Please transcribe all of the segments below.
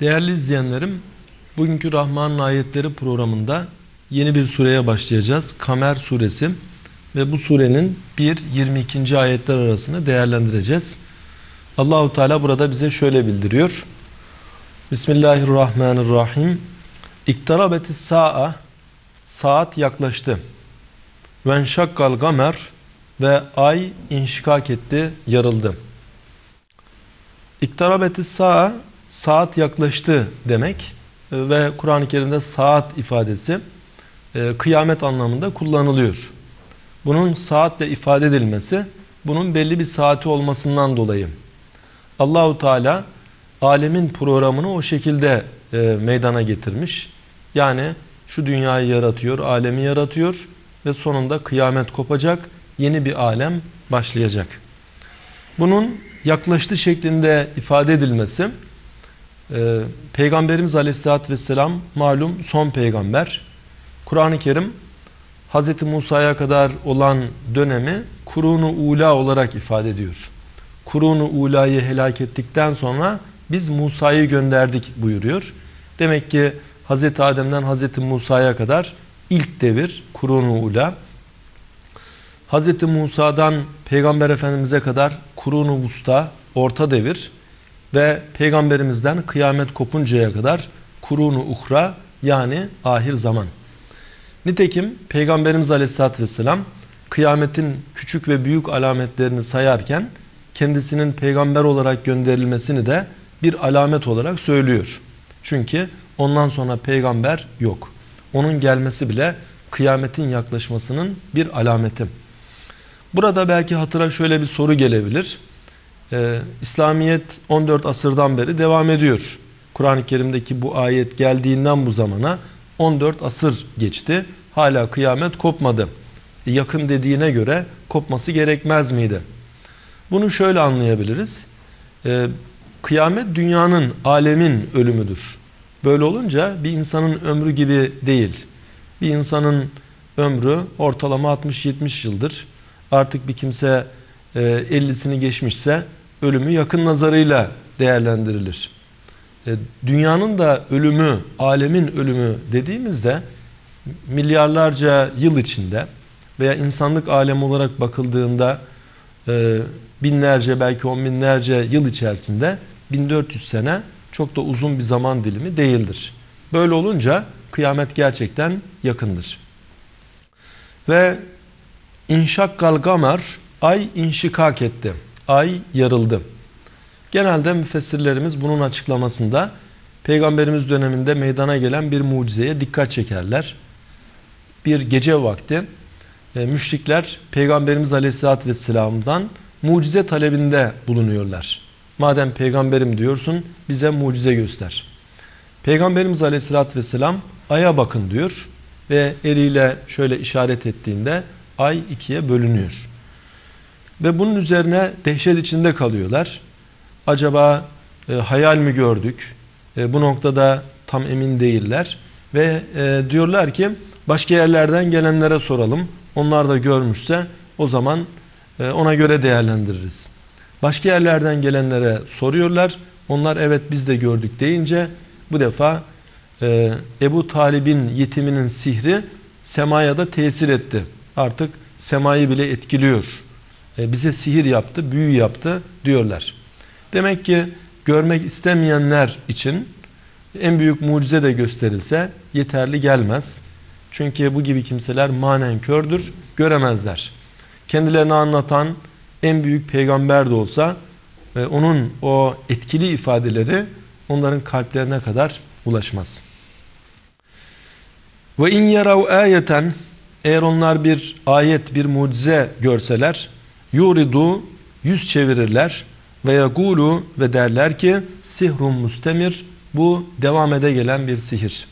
Değerli izleyenlerim, bugünkü Rahman'ın ayetleri programında yeni bir sureye başlayacağız. Kamer suresi ve bu surenin 1-22. ayetler arasını değerlendireceğiz. Allahu Teala burada bize şöyle bildiriyor. Bismillahirrahmanirrahim. İktarabeti sa'a saat yaklaştı. Ven şakkal gamer ve ay inşikak etti, yarıldı. İktarabeti sa'a saat yaklaştı demek ve Kur'an-ı Kerim'de saat ifadesi e, kıyamet anlamında kullanılıyor. Bunun saatle ifade edilmesi bunun belli bir saati olmasından dolayı. Allahu Teala alemin programını o şekilde e, meydana getirmiş. Yani şu dünyayı yaratıyor, alemi yaratıyor ve sonunda kıyamet kopacak, yeni bir alem başlayacak. Bunun yaklaştı şeklinde ifade edilmesi e, Peygamberimiz Aleyhisselatü Vesselam malum son peygamber. Kur'an-ı Kerim Hz. Musa'ya kadar olan dönemi kurunu ula olarak ifade ediyor. Kurunu ulayı helak ettikten sonra biz Musa'yı gönderdik buyuruyor. Demek ki Hz. Adem'den Hz. Musa'ya kadar ilk devir kurunu ula. Hz. Musa'dan Peygamber Efendimiz'e kadar kurunu usta orta devir ve Peygamberimizden kıyamet kopuncaya kadar kurunu uhra yani ahir zaman. Nitekim Peygamberimiz Aleyhisselatü Vesselam kıyametin küçük ve büyük alametlerini sayarken kendisinin peygamber olarak gönderilmesini de bir alamet olarak söylüyor. Çünkü ondan sonra peygamber yok. Onun gelmesi bile kıyametin yaklaşmasının bir alameti. Burada belki hatıra şöyle bir soru gelebilir. Ee, İslamiyet 14 asırdan beri devam ediyor. Kur'an-ı Kerim'deki bu ayet geldiğinden bu zamana 14 asır geçti. Hala kıyamet kopmadı. Yakın dediğine göre kopması gerekmez miydi? Bunu şöyle anlayabiliriz. Ee, kıyamet dünyanın, alemin ölümüdür. Böyle olunca bir insanın ömrü gibi değil. Bir insanın ömrü ortalama 60-70 yıldır. Artık bir kimse 50'sini e, geçmişse ölümü yakın nazarıyla değerlendirilir. E, dünyanın da ölümü, alemin ölümü dediğimizde milyarlarca yıl içinde veya insanlık alemi olarak bakıldığında e, binlerce belki on binlerce yıl içerisinde 1400 sene çok da uzun bir zaman dilimi değildir. Böyle olunca kıyamet gerçekten yakındır. Ve inşakkal gamer ay inşikak etti. Ay yarıldı. Genelde müfessirlerimiz bunun açıklamasında Peygamberimiz döneminde meydana gelen bir mucizeye dikkat çekerler. Bir gece vakti e, müşrikler Peygamberimiz Aleyhisselatü Vesselam'dan mucize talebinde bulunuyorlar. Madem peygamberim diyorsun bize mucize göster. Peygamberimiz Aleyhisselatü Vesselam aya bakın diyor ve eliyle şöyle işaret ettiğinde ay ikiye bölünüyor. Ve bunun üzerine dehşet içinde kalıyorlar. Acaba e, hayal mi gördük? E, bu noktada tam emin değiller. Ve e, diyorlar ki başka yerlerden gelenlere soralım. Onlar da görmüşse o zaman e, ona göre değerlendiririz. Başka yerlerden gelenlere soruyorlar. Onlar evet biz de gördük deyince bu defa e, Ebu Talib'in yetiminin sihri semaya da tesir etti. Artık semayı bile etkiliyor e, bize sihir yaptı, büyü yaptı diyorlar. Demek ki görmek istemeyenler için en büyük mucize de gösterilse yeterli gelmez. Çünkü bu gibi kimseler manen kördür, göremezler. Kendilerini anlatan en büyük peygamber de olsa e, onun o etkili ifadeleri onların kalplerine kadar ulaşmaz. Ve in yarav ayeten eğer onlar bir ayet, bir mucize görseler yuridu yüz çevirirler ve yagulu ve derler ki sihrun mustemir bu devam ede gelen bir sihir.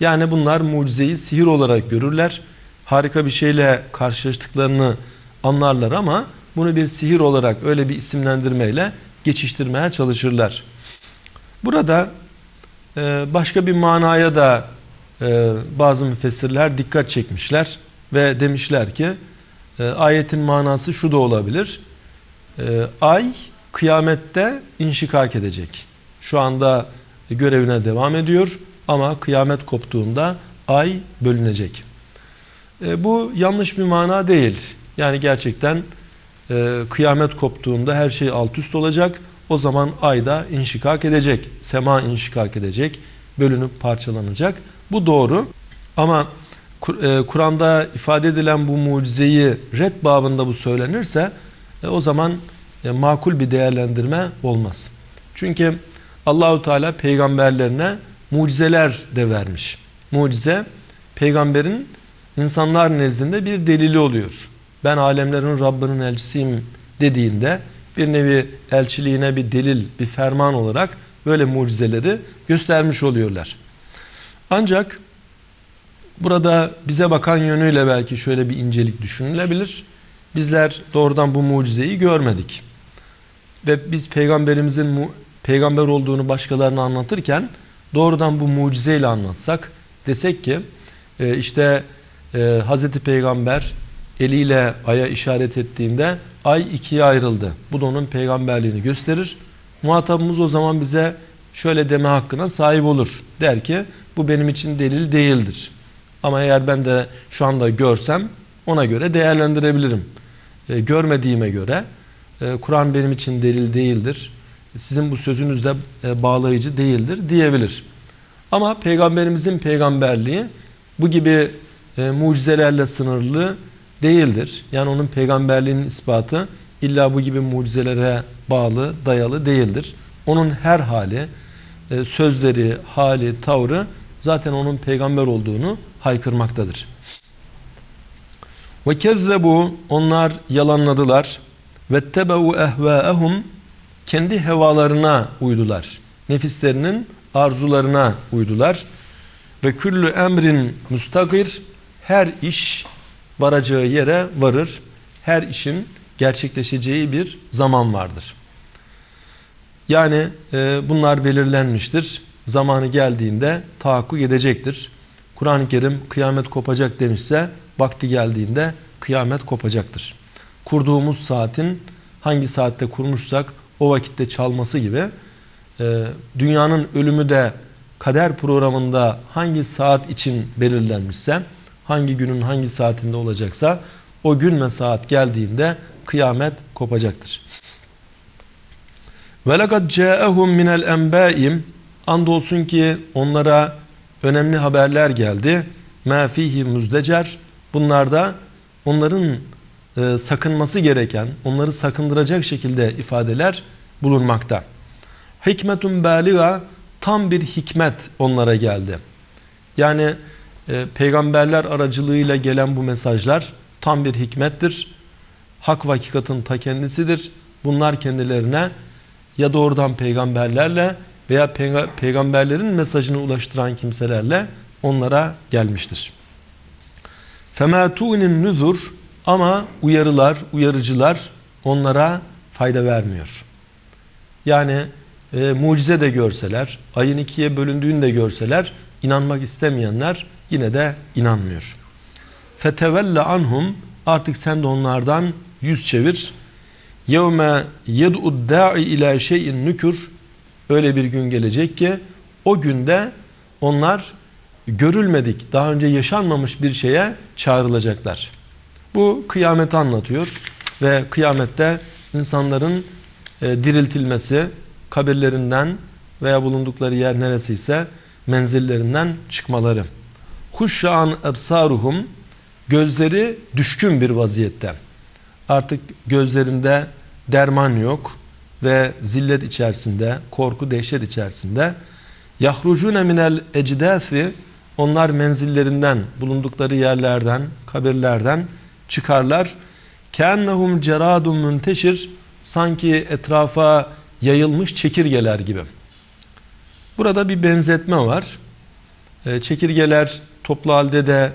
Yani bunlar mucizeyi sihir olarak görürler. Harika bir şeyle karşılaştıklarını anlarlar ama bunu bir sihir olarak öyle bir isimlendirmeyle geçiştirmeye çalışırlar. Burada e, başka bir manaya da e, bazı müfessirler dikkat çekmişler ve demişler ki e, ayetin manası şu da olabilir. E, ay kıyamette inşikak edecek. Şu anda görevine devam ediyor ama kıyamet koptuğunda ay bölünecek. E, bu yanlış bir mana değil. Yani gerçekten e, kıyamet koptuğunda her şey alt üst olacak. O zaman ay da inşikak edecek. Sema inşikak edecek. Bölünüp parçalanacak. Bu doğru. Ama Kur'an'da ifade edilen bu mucizeyi red babında bu söylenirse e, o zaman e, makul bir değerlendirme olmaz. Çünkü Allahu Teala peygamberlerine mucizeler de vermiş. Mucize peygamberin insanlar nezdinde bir delili oluyor. Ben alemlerin Rabbinin elçisiyim dediğinde bir nevi elçiliğine bir delil, bir ferman olarak böyle mucizeleri göstermiş oluyorlar. Ancak burada bize bakan yönüyle belki şöyle bir incelik düşünülebilir. Bizler doğrudan bu mucizeyi görmedik. Ve biz peygamberimizin peygamber olduğunu başkalarına anlatırken doğrudan bu mucizeyle anlatsak desek ki e, işte e, Hazreti Peygamber eliyle aya işaret ettiğinde ay ikiye ayrıldı. Bu da onun peygamberliğini gösterir. Muhatabımız o zaman bize şöyle deme hakkına sahip olur. Der ki bu benim için delil değildir. Ama eğer ben de şu anda görsem ona göre değerlendirebilirim. E, görmediğime göre e, Kur'an benim için delil değildir. Sizin bu sözünüz de e, bağlayıcı değildir diyebilir. Ama peygamberimizin peygamberliği bu gibi e, mucizelerle sınırlı değildir. Yani onun peygamberliğinin ispatı illa bu gibi mucizelere bağlı, dayalı değildir. Onun her hali, e, sözleri, hali, tavrı zaten onun peygamber olduğunu haykırmaktadır. Ve kezzebu onlar yalanladılar. Ve tebe'u ehvaehum kendi hevalarına uydular. Nefislerinin arzularına uydular. Ve küllü emrin müstakir her iş varacağı yere varır. Her işin gerçekleşeceği bir zaman vardır. Yani e, bunlar belirlenmiştir. Zamanı geldiğinde tahakkuk edecektir. Kur'an-ı Kerim kıyamet kopacak demişse vakti geldiğinde kıyamet kopacaktır. Kurduğumuz saatin hangi saatte kurmuşsak o vakitte çalması gibi e, dünyanın ölümü de kader programında hangi saat için belirlenmişse hangi günün hangi saatinde olacaksa o gün ve saat geldiğinde kıyamet kopacaktır. Ve lekad ca'ehum minel enbâim andolsun ki onlara önemli haberler geldi. Ma fihi muzdecer bunlarda onların e, sakınması gereken, onları sakındıracak şekilde ifadeler bulunmakta. Hikmetun baliga tam bir hikmet onlara geldi. Yani e, peygamberler aracılığıyla gelen bu mesajlar tam bir hikmettir. Hak ve ta kendisidir. Bunlar kendilerine ya doğrudan peygamberlerle veya peygamberlerin mesajını ulaştıran kimselerle onlara gelmiştir. فَمَا تُغْنِ nüzur Ama uyarılar, uyarıcılar onlara fayda vermiyor. Yani e, mucize de görseler, ayın ikiye bölündüğünü de görseler, inanmak istemeyenler yine de inanmıyor. Fetevelle anhum artık sen de onlardan yüz çevir. Yevme yed'ud da'i ila şeyin nükür öyle bir gün gelecek ki o günde onlar görülmedik, daha önce yaşanmamış bir şeye çağrılacaklar. Bu kıyameti anlatıyor ve kıyamette insanların e, diriltilmesi, kabirlerinden veya bulundukları yer neresiyse menzillerinden çıkmaları. Huşşan ebsaruhum gözleri düşkün bir vaziyette. Artık gözlerinde derman yok ve zillet içerisinde, korku, dehşet içerisinde. Yahrucune minel ecdâfi onlar menzillerinden, bulundukları yerlerden, kabirlerden çıkarlar. Kennehum ceradun münteşir sanki etrafa yayılmış çekirgeler gibi. Burada bir benzetme var. E, çekirgeler toplu halde de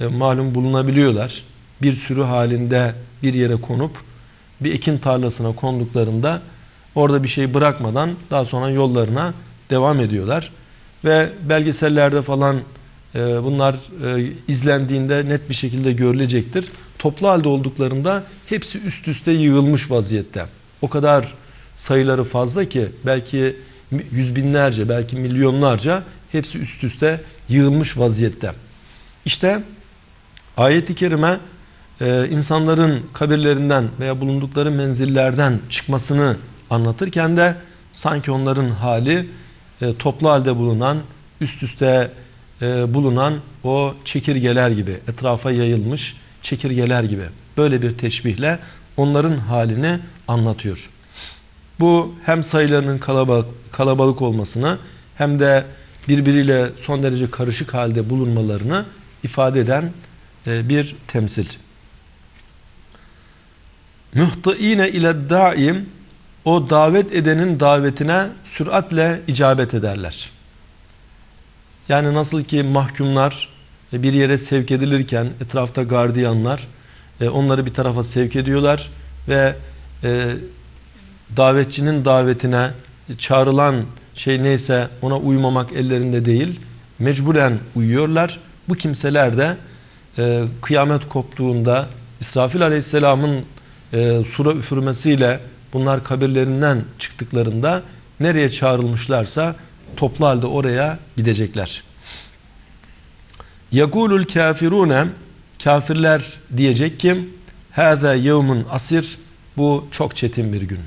e, malum bulunabiliyorlar. Bir sürü halinde bir yere konup bir ekin tarlasına konduklarında orada bir şey bırakmadan daha sonra yollarına devam ediyorlar. Ve belgesellerde falan e, bunlar izlendiğinde net bir şekilde görülecektir. Toplu halde olduklarında hepsi üst üste yığılmış vaziyette. O kadar sayıları fazla ki belki yüz binlerce belki milyonlarca hepsi üst üste yığılmış vaziyette. İşte ayeti kerime e, insanların kabirlerinden veya bulundukları menzillerden çıkmasını anlatırken de sanki onların hali e, toplu halde bulunan üst üste e, bulunan o çekirgeler gibi etrafa yayılmış çekirgeler gibi böyle bir teşbihle onların halini anlatıyor. Bu hem sayılarının kalabalık, kalabalık olmasını hem de birbiriyle son derece karışık halde bulunmalarını ifade eden e, bir temsil. Mühtıine ile daim o davet edenin davetine süratle icabet ederler. Yani nasıl ki mahkumlar e, bir yere sevk edilirken etrafta gardiyanlar e, onları bir tarafa sevk ediyorlar ve davetçinin davetine çağrılan şey neyse ona uymamak ellerinde değil mecburen uyuyorlar. Bu kimseler de e, kıyamet koptuğunda İsrafil Aleyhisselam'ın e, sura üfürmesiyle bunlar kabirlerinden çıktıklarında nereye çağrılmışlarsa toplu halde oraya gidecekler. Yagulul kafirune kafirler diyecek ki hâzâ yevmun asir bu çok çetin bir gün.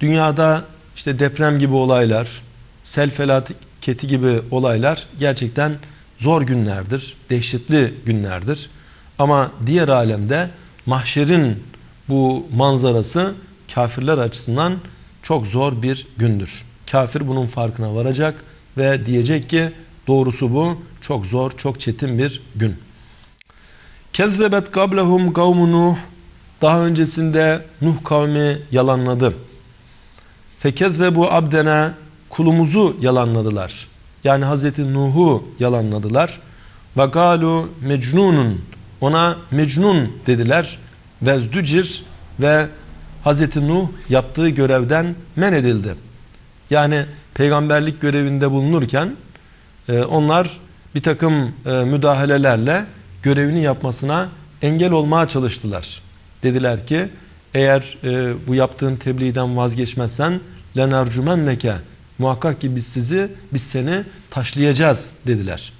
Dünyada işte deprem gibi olaylar, sel felaketi gibi olaylar gerçekten zor günlerdir, dehşetli günlerdir. Ama diğer alemde mahşerin bu manzarası kafirler açısından çok zor bir gündür. Kafir bunun farkına varacak ve diyecek ki doğrusu bu çok zor, çok çetin bir gün. Kezzebet kablehum kavmu Nuh daha öncesinde Nuh kavmi yalanladı. Fekezzebu abdena kulumuzu yalanladılar. Yani Hazreti Nuh'u yalanladılar. Ve galu mecnunun ona mecnun dediler. Vezdücir ve Hazreti Nuh yaptığı görevden men edildi. Yani peygamberlik görevinde bulunurken e, onlar bir takım e, müdahalelerle görevini yapmasına engel olmaya çalıştılar. Dediler ki eğer e, bu yaptığın tebliğden vazgeçmezsen lenercumenneke muhakkak ki biz sizi biz seni taşlayacağız dediler.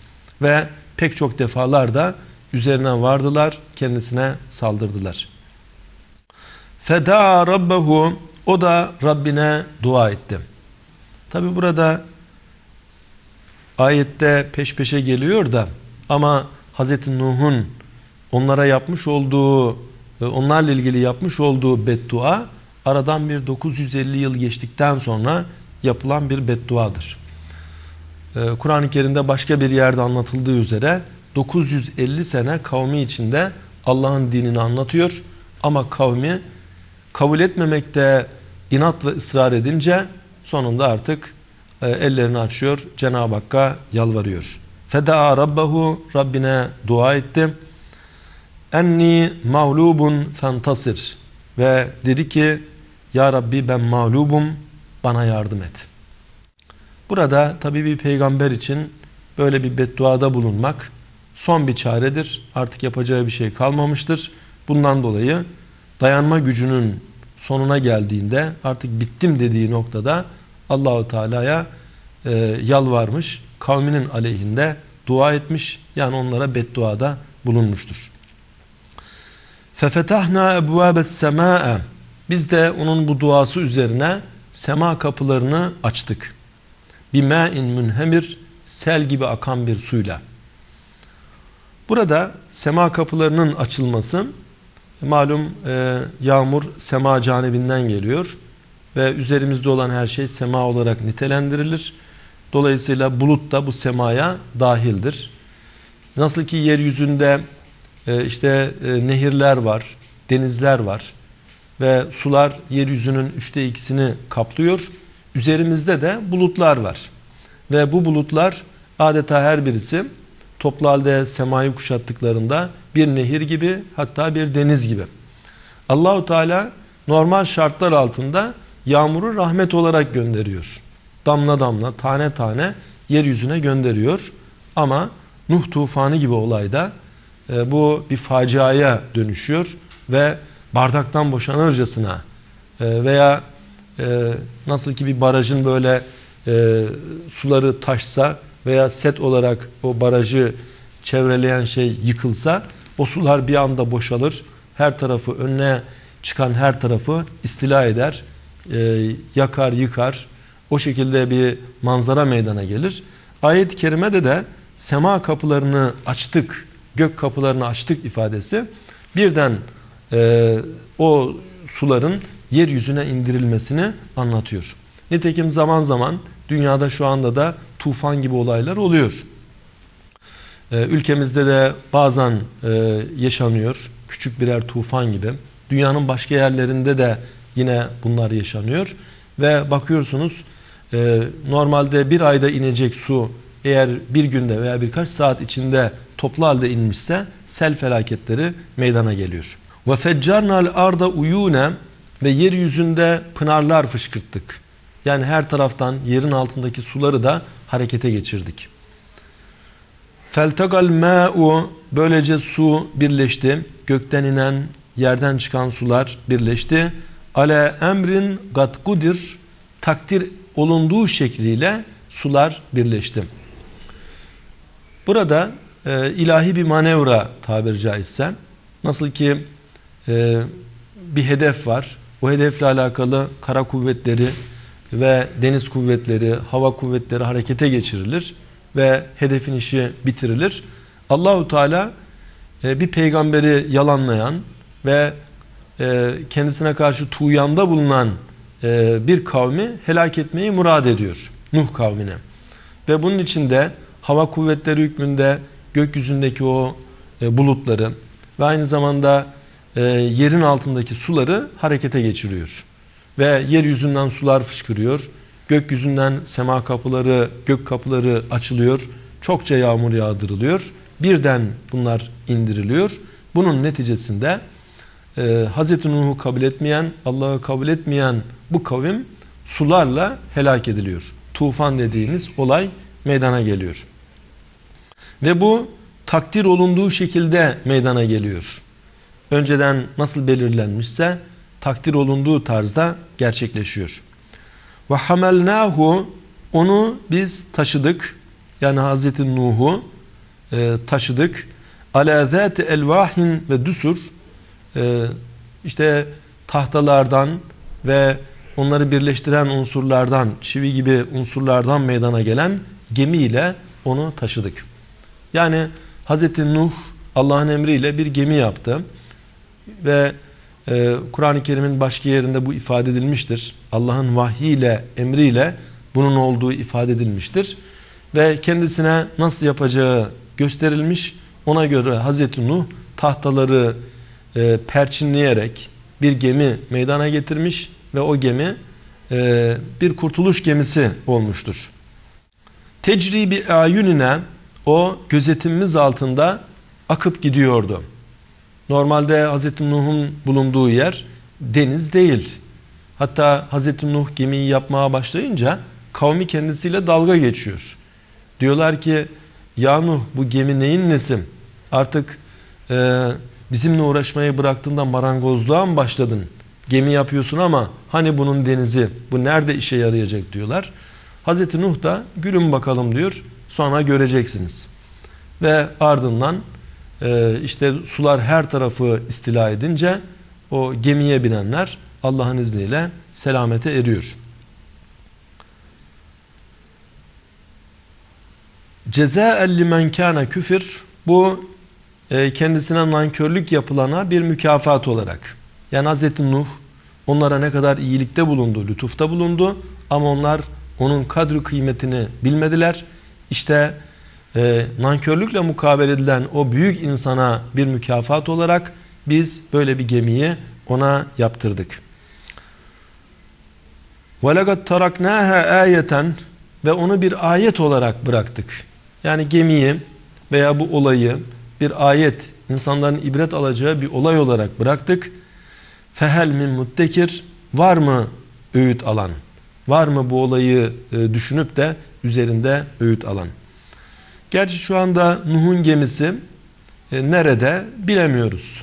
Ve pek çok defalar da üzerine vardılar, kendisine saldırdılar. Feda rabbehu o da Rabbine dua etti. Tabi burada ayette peş peşe geliyor da ama Hazreti Nuh'un onlara yapmış olduğu onlarla ilgili yapmış olduğu beddua aradan bir 950 yıl geçtikten sonra yapılan bir bedduadır. Ee, Kur'an-ı Kerim'de başka bir yerde anlatıldığı üzere 950 sene kavmi içinde Allah'ın dinini anlatıyor ama kavmi kabul etmemekte inat ve ısrar edince sonunda artık e, ellerini açıyor Cenab-ı Hakk'a yalvarıyor. Feda rabbahu Rabbine dua etti. Enni mağlubun fentasir ve dedi ki ya Rabbi ben mağlubum bana yardım et. Burada tabi bir peygamber için böyle bir bedduada bulunmak son bir çaredir. Artık yapacağı bir şey kalmamıştır. Bundan dolayı dayanma gücünün sonuna geldiğinde artık bittim dediği noktada Allahu Teala'ya e, yalvarmış, kavminin aleyhinde dua etmiş. Yani onlara bedduada bulunmuştur. Fefetahna ebvâbes semâe biz de onun bu duası üzerine sema kapılarını açtık. Bir mâin münhemir sel gibi akan bir suyla. Burada sema kapılarının açılması malum e, yağmur sema canibinden geliyor ve üzerimizde olan her şey sema olarak nitelendirilir. Dolayısıyla bulut da bu semaya dahildir. Nasıl ki yeryüzünde e, işte e, nehirler var, denizler var ve sular yeryüzünün üçte ikisini kaplıyor. Üzerimizde de bulutlar var. Ve bu bulutlar adeta her birisi toplu halde semayı kuşattıklarında bir nehir gibi hatta bir deniz gibi. Allahu Teala normal şartlar altında yağmuru rahmet olarak gönderiyor. Damla damla, tane tane yeryüzüne gönderiyor. Ama Nuh tufanı gibi olayda e, bu bir faciaya dönüşüyor ve bardaktan boşanırcasına e, veya e, nasıl ki bir barajın böyle e, suları taşsa veya set olarak o barajı çevreleyen şey yıkılsa o sular bir anda boşalır. Her tarafı önüne çıkan her tarafı istila eder, e, yakar, yıkar. O şekilde bir manzara meydana gelir. Ayet-i kerimede de sema kapılarını açtık, gök kapılarını açtık ifadesi birden e, o suların yeryüzüne indirilmesini anlatıyor. Nitekim zaman zaman dünyada şu anda da tufan gibi olaylar oluyor. Ee, ülkemizde de bazen e, yaşanıyor. Küçük birer tufan gibi. Dünyanın başka yerlerinde de yine bunlar yaşanıyor. Ve bakıyorsunuz e, normalde bir ayda inecek su eğer bir günde veya birkaç saat içinde toplu halde inmişse sel felaketleri meydana geliyor. Ve feccarnal arda uyune ve yeryüzünde pınarlar fışkırttık. Yani her taraftan yerin altındaki suları da harekete geçirdik. Feltagal ma'u böylece su birleşti. Gökten inen, yerden çıkan sular birleşti. Ale emrin gatkudir takdir olunduğu şekliyle sular birleşti. Burada e, ilahi bir manevra tabiri caizse nasıl ki e, bir hedef var. O hedefle alakalı kara kuvvetleri ve deniz kuvvetleri, hava kuvvetleri harekete geçirilir ve hedefin işi bitirilir. Allahu Teala e, bir peygamberi yalanlayan ve e, kendisine karşı tuğyanda bulunan e, bir kavmi helak etmeyi murad ediyor. Nuh kavmine. Ve bunun içinde hava kuvvetleri hükmünde gökyüzündeki o bulutları ve aynı zamanda yerin altındaki suları harekete geçiriyor. Ve yeryüzünden sular fışkırıyor. Gökyüzünden sema kapıları, gök kapıları açılıyor. Çokça yağmur yağdırılıyor. Birden bunlar indiriliyor. Bunun neticesinde e, Hz. Nuh'u kabul etmeyen, Allah'ı kabul etmeyen bu kavim sularla helak ediliyor. Tufan dediğimiz olay meydana geliyor. Ve bu takdir olunduğu şekilde meydana geliyor. Önceden nasıl belirlenmişse takdir olunduğu tarzda gerçekleşiyor. Ve hamelnahu onu biz taşıdık. Yani Hazreti Nuh'u e, taşıdık. Ala zati elvahin ve düsur e, işte tahtalardan ve onları birleştiren unsurlardan, çivi gibi unsurlardan meydana gelen gemiyle onu taşıdık. Yani Hazreti Nuh Allah'ın emriyle bir gemi yaptı ve ee, Kur'an-ı Kerim'in başka yerinde bu ifade edilmiştir. Allah'ın vahyiyle, emriyle bunun olduğu ifade edilmiştir. Ve kendisine nasıl yapacağı gösterilmiş. Ona göre Hazreti Nuh tahtaları e, perçinleyerek bir gemi meydana getirmiş ve o gemi e, bir kurtuluş gemisi olmuştur. Tecribi ayunine o gözetimimiz altında akıp gidiyordu. Normalde Hz. Nuh'un bulunduğu yer deniz değil. Hatta Hz. Nuh gemiyi yapmaya başlayınca kavmi kendisiyle dalga geçiyor. Diyorlar ki ya Nuh bu gemi neyin nesim? Artık e, bizimle uğraşmayı bıraktığında marangozluğa mı başladın? Gemi yapıyorsun ama hani bunun denizi bu nerede işe yarayacak diyorlar. Hz. Nuh da gülün bakalım diyor sonra göreceksiniz. Ve ardından e, işte sular her tarafı istila edince o gemiye binenler Allah'ın izniyle selamete eriyor. Cezaen limen kana küfür bu e, kendisine nankörlük yapılana bir mükafat olarak. Yani Hz. Nuh onlara ne kadar iyilikte bulundu, lütufta bulundu ama onlar onun kadri kıymetini bilmediler. İşte e, nankörlükle mukabele edilen o büyük insana bir mükafat olarak biz böyle bir gemiyi ona yaptırdık. وَلَقَدْ تَرَكْنَاهَا ayeten ve onu bir ayet olarak bıraktık. Yani gemiyi veya bu olayı bir ayet, insanların ibret alacağı bir olay olarak bıraktık. Fehel min muttekir var mı öğüt alan? Var mı bu olayı e, düşünüp de üzerinde öğüt alan? Gerçi şu anda Nuh'un gemisi e, nerede bilemiyoruz.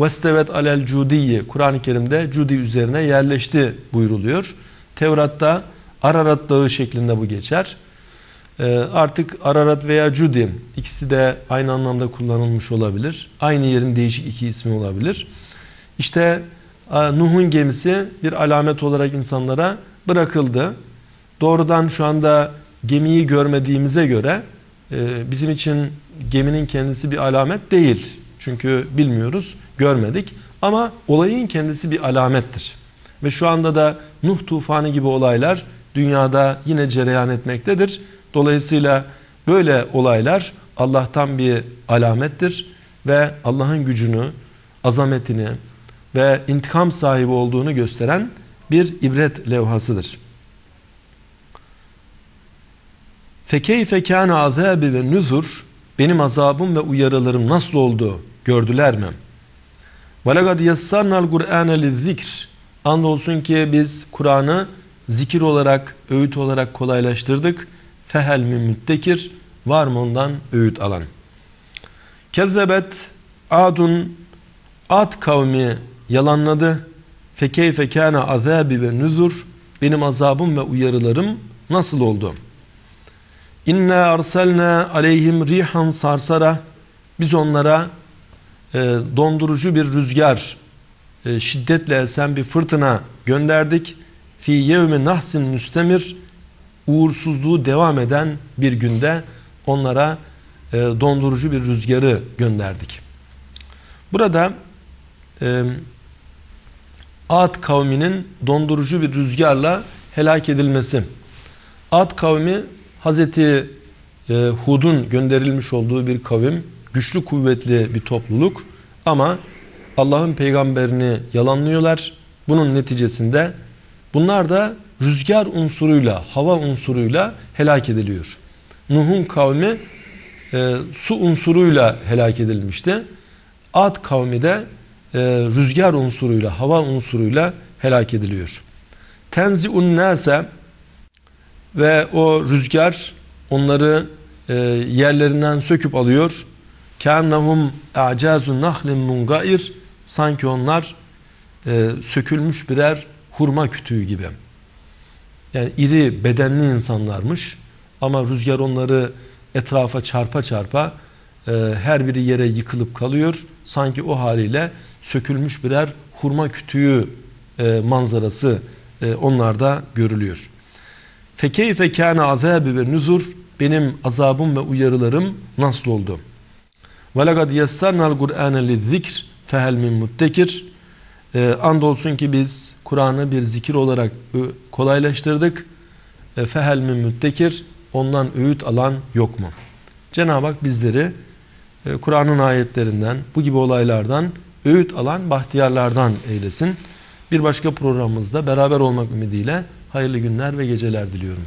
Vestevet alel cudiyi Kur'an-ı Kerim'de cudi üzerine yerleşti buyruluyor. Tevrat'ta Ararat Dağı şeklinde bu geçer. Ee, artık Ararat veya Cudim ikisi de aynı anlamda kullanılmış olabilir. Aynı yerin değişik iki ismi olabilir. İşte Nuh'un gemisi bir alamet olarak insanlara bırakıldı. Doğrudan şu anda gemiyi görmediğimize göre e, bizim için geminin kendisi bir alamet değil. Çünkü bilmiyoruz, görmedik. Ama olayın kendisi bir alamettir. Ve şu anda da Nuh tufanı gibi olaylar dünyada yine cereyan etmektedir. Dolayısıyla böyle olaylar Allah'tan bir alamettir ve Allah'ın gücünü, azametini ve intikam sahibi olduğunu gösteren bir ibret levhasıdır. Fekeyfe kâne azâbi ve nüzur benim azabım ve uyarılarım nasıl oldu gördüler mi? وَلَقَدْ يَسَّرْنَا الْقُرْآنَ لِذِّكْرِ Andolsun ki biz Kur'an'ı zikir olarak, öğüt olarak kolaylaştırdık. Fehel min müttekir var mı ondan öğüt alan? Kezzebet adun ad kavmi yalanladı. Fekeyfe kana azabi ve nüzur benim azabım ve uyarılarım nasıl oldu? İnna arsalna aleyhim rihan sarsara biz onlara e, dondurucu bir rüzgar e, şiddetle esen bir fırtına gönderdik. Fi yevmi nahsin müstemir uğursuzluğu devam eden bir günde onlara e, dondurucu bir rüzgarı gönderdik. Burada e, Ad kavminin dondurucu bir rüzgarla helak edilmesi. Ad kavmi Hazreti e, Hud'un gönderilmiş olduğu bir kavim, güçlü kuvvetli bir topluluk ama Allah'ın peygamberini yalanlıyorlar. Bunun neticesinde bunlar da rüzgar unsuruyla, hava unsuruyla helak ediliyor. Nuh'un kavmi e, su unsuruyla helak edilmişti. Ad kavmi de e, rüzgar unsuruyla, hava unsuruyla helak ediliyor. Tenzi'un nase ve o rüzgar onları e, yerlerinden söküp alıyor. Kânnehum a'câzu nahlin mungair sanki onlar e, sökülmüş birer hurma kütüğü gibi. Yani iri bedenli insanlarmış ama rüzgar onları etrafa çarpa çarpa e, her biri yere yıkılıp kalıyor. Sanki o haliyle sökülmüş birer hurma kütüğü e, manzarası e, onlarda görülüyor. Fekeyfe kâne azâbi ve nüzur benim azabım ve uyarılarım nasıl oldu? Ve lagad yessarnal Kur'ane lizzikr fehel min muttekir e, andolsun ki biz Kur'an'ı bir zikir olarak kolaylaştırdık. E, fehel min müttekir ondan öğüt alan yok mu? Cenab-ı Hak bizleri e, Kur'an'ın ayetlerinden bu gibi olaylardan öğüt alan bahtiyarlardan eylesin. Bir başka programımızda beraber olmak ümidiyle hayırlı günler ve geceler diliyorum.